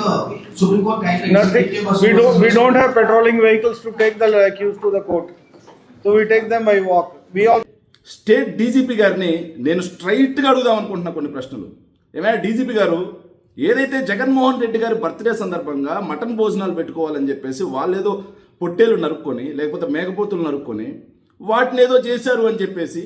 the Supreme Court kind Nothing. We don't. We don't have patrolling vehicles to take the accused to the court. So we take them by walk. We all. State DGP గారిని నేను స్ట్రైట్గా అడుగుదాం అనుకుంటున్నా కొన్ని ప్రశ్నలు ఏమైనా DGP గారు ఏదైతే జగన్మోహన్ రెడ్డి గారి బర్త్డే సందర్భంగా మటన్ భోజనాలు పెట్టుకోవాలని చెప్పేసి వాళ్ళేదో పొట్టేలు నరుక్కొని లేకపోతే మేకపోతులు నరుక్కొని వాటిని ఏదో చేశారు అని చెప్పేసి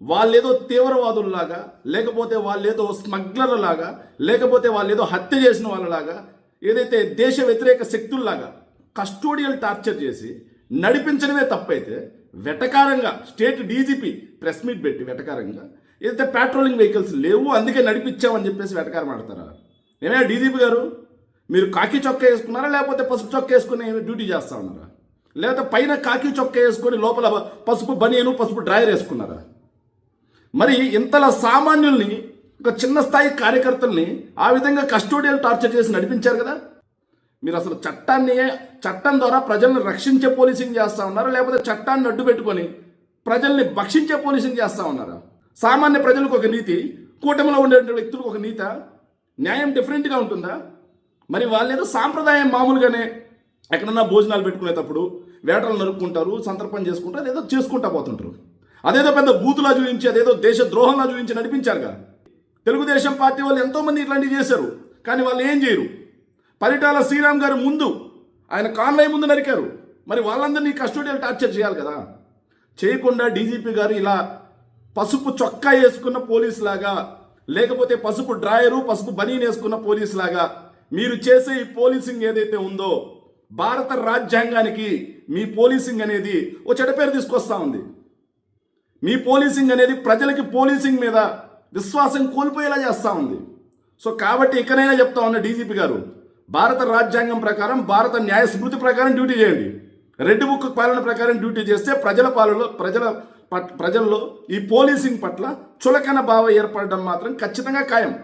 వాళ్ళేదో తీవ్రవాదుల్లాగా లేకపోతే వాళ్ళేదో స్మగ్లర్లాగా లేకపోతే వాళ్ళేదో హత్య చేసిన వాళ్ళలాగా ఏదైతే దేశ వ్యతిరేక శక్తుల్లాగా కస్టోడియల్ టార్చర్ చేసి నడిపించడమే తప్పైతే వెటకారంగా స్టేట్ డీజీపీ ప్రెస్ మీట్ పెట్టి వెటకారంగా ఏదైతే పెట్రోలింగ్ వెహికల్స్ లేవు అందుకే నడిపించామని చెప్పేసి వెటకారం ఆడతారా? ఏమైనా డీజీపీ గారు? మీరు కాకి చొక్కా వేసుకున్నారా లేకపోతే పసుపు చొక్కా వేసుకుని డ్యూటీ చేస్తా ఉన్నారా? లేకపోతే పైన కాకి చొక్కా వేసుకొని లోపల పసుపు బనియను పసుపు డ్రాయర్ వేసుకున్నారా? మరి ఇంతలా సామాన్యుల్ని ఒక చిన్న స్థాయి కార్యకర్తల్ని ఆ విధంగా కస్టోడియల్ టార్చర్ చేసి నడిపించారు కదా? మీరు అసలు చట్టాన్ని చట్టం ద్వారా ప్రజల్ని రక్షించే పోలీసింగ్ చేస్తా ఉన్నారా? లేకపోతే చట్టాన్ని అడ్డు పెట్టుకొని ప్రజల్ని భక్షించే పోలీసింగ్ చేస్తా ఉన్నారా? సామాన్య ప్రజలకు ఒక నీతి కూటమిలో ఉండే వ్యక్తులకు ఒక నీత న్యాయం డిఫరెంట్గా ఉంటుందా? మరి వాళ్ళేదో సాంప్రదాయం మామూలుగానే ఎక్కడన్నా భోజనాలు పెట్టుకునేటప్పుడు వేటలు నరుక్కుంటారు సంతర్పణ చేసుకుంటారు ఏదో చేసుకుంటా పోతుంటారు. అదేదో పెద్ద బూతులా చూపించి అదేదో దేశ ద్రోహంలా చూపించి నడిపించారుగా తెలుగుదేశం పార్టీ వాళ్ళు ఎంతోమంది ఇట్లాంటివి చేశారు కానీ వాళ్ళు ఏం చేయరు. పరిటాల శ్రీరామ్ గారు ముందు ఆయన కాన్వాయ్ ముందు నరికారు. మరి వాళ్ళందరినీ కస్టోడియల్ టార్చర్ చేయాలి కదా. చేయకుండా డీజీపీ గారు ఇలా పసుపు చొక్కా వేసుకున్న పోలీస్ లాగా లేకపోతే పసుపు డ్రాయరు పసుపు బనీన్ వేసుకున్న పోలీస్ లాగా మీరు చేసే ఈ పోలీసింగ్ ఏదైతే ఉందో భారత రాజ్యాంగానికి మీ పోలీసింగ్ అనేది ఓ చెడ్డ పేరు తీసుకొస్తా ఉంది. మీ పోలీసింగ్ అనేది ప్రజలకి పోలీసింగ్ మీద విశ్వాసం కోల్పోయేలా చేస్తూ ఉంది. సో కాబట్టి ఇకనైనా చెప్తా ఉన్న డీజీపీ గారు భారత రాజ్యాంగం ప్రకారం భారత న్యాయ స్మృతి ప్రకారం డ్యూటీ చేయండి. రెడ్ బుక్ పాలన ప్రకారం డ్యూటీ చేస్తే ప్రజల పాలనలో ప్రజల పట్- ప్రజల్లో ఈ పోలీసింగ్ పట్ల చులకన భావం ఏర్పడడం మాత్రం ఖచ్చితంగా ఖాయం.